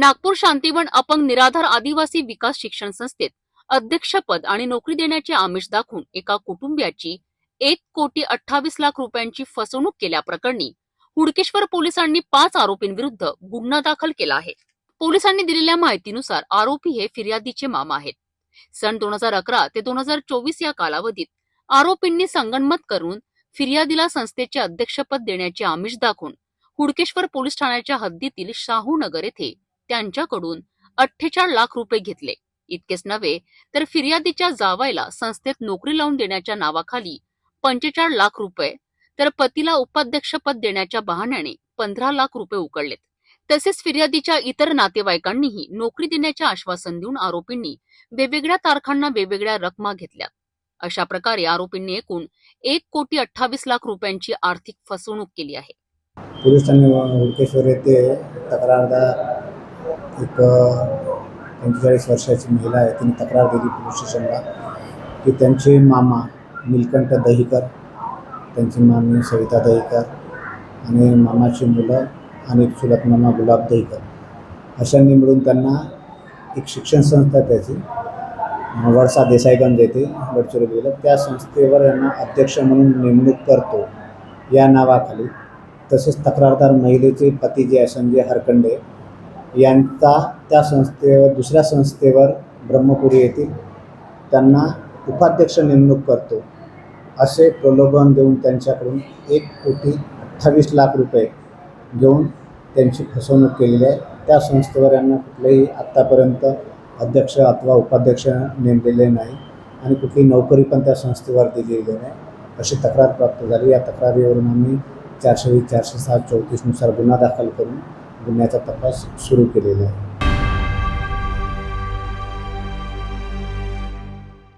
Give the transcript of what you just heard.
नागपूर शांतीवन अपंग निराधार आदिवासी विकास शिक्षण संस्थेत अध्यक्षपद आणि नोकरी देण्याचे आमिष दाखवून एका कुटुंबियाची एक कोटी अठ्ठावीस लाख रुपयांची फसवणूक केल्याप्रकरणी हुडकेश्वर पोलिसांनी पाच आरोपींविरुद्ध गुन्हा दाखल केला आहे. पोलिसांनी दिलेल्या माहितीनुसार आरोपी हे फिर्यादीचे मामा आहेत. सन दोन हजार अकरा ते दोन हजार चोवीस या कालावधीत आरोपींनी संगणमत करून फिर्यादीला संस्थेचे अध्यक्षपद देण्याचे आमिष दाखवून हुडकेश्वर पोलीस ठाण्याच्या हद्दीतील शाहूनगर येथे त्यांच्याकडून अठ्ठेचाळ लाख रुपये घेतले. इतकेच नव्हे तर फिर्यादीच्या जावायला संस्थेत नोकरी लावून देण्याच्या नावाखाली पंचेचाळ लाख रुपये तर पतीला उपाध्यक्षपद देण्याच्या बहाण्याने पंधरा लाख रुपये उकळलेत. तसेच फिर्यादीच्या इतर नातेवाईकांनीही नोकरी देण्याचे आश्वासन देऊन आरोपींनी वेगवेगळ्या तारखांना वेगवेगळ्या रकमा घेतल्या अशा प्रकारे आरोपींनी एकूण एक कोटी अठ्ठावीस लाख रुपयांची आर्थिक फसवणूक केली आहे. पोलिसांनी हुडकेश्वर येथे तक्रारदार एक पंचेचाळीस वर्षाची महिला आहे. तिने तक्रार दिली पोलीस स्टेशनला की त्यांचे मामा नीलकंठ दहीकर त्यांची मामी सविता दहीकर आणि मामाची मुलं आणि एक चुलत मामा गुलाब दहीकर. अशांनी मिळून त्यांना एक शिक्षण संस्था त्याची वडसा देसाईगंज येथे गडचिरोलीला त्या संस्थेवर यांना अध्यक्ष म्हणून नेमणूक करतो या नावाखाली. तसेच तक्रारदार महिलेचे पती जे असं संजय हरकंडे यांचा त्या संस्थेवर दुसऱ्या संस्थेवर ब्रह्मपुरी येथील त्यांना उपाध्यक्ष नेमणूक करतो. असे प्रलोभन देऊन त्यांच्याकडून एक कोटी अठ्ठावीस लाख रुपये घेऊन त्यांची फसवणूक केलेली आहे. त्या संस्थेवर यांना कुठलेही आत्तापर्यंत अध्यक्ष अथवा उपाध्यक्ष नेमलेले नाही आणि कुठली नोकरी पण त्या संस्थेवर दिलेली नाही. अशी तक्रार प्राप्त झाली. या तक्रारीवरून आम्ही चारशे वीस चारशे सात चौतीसनुसार गुन्हा दाखल करून गुन्ह्याचा तपास सुरू केलेला आहे.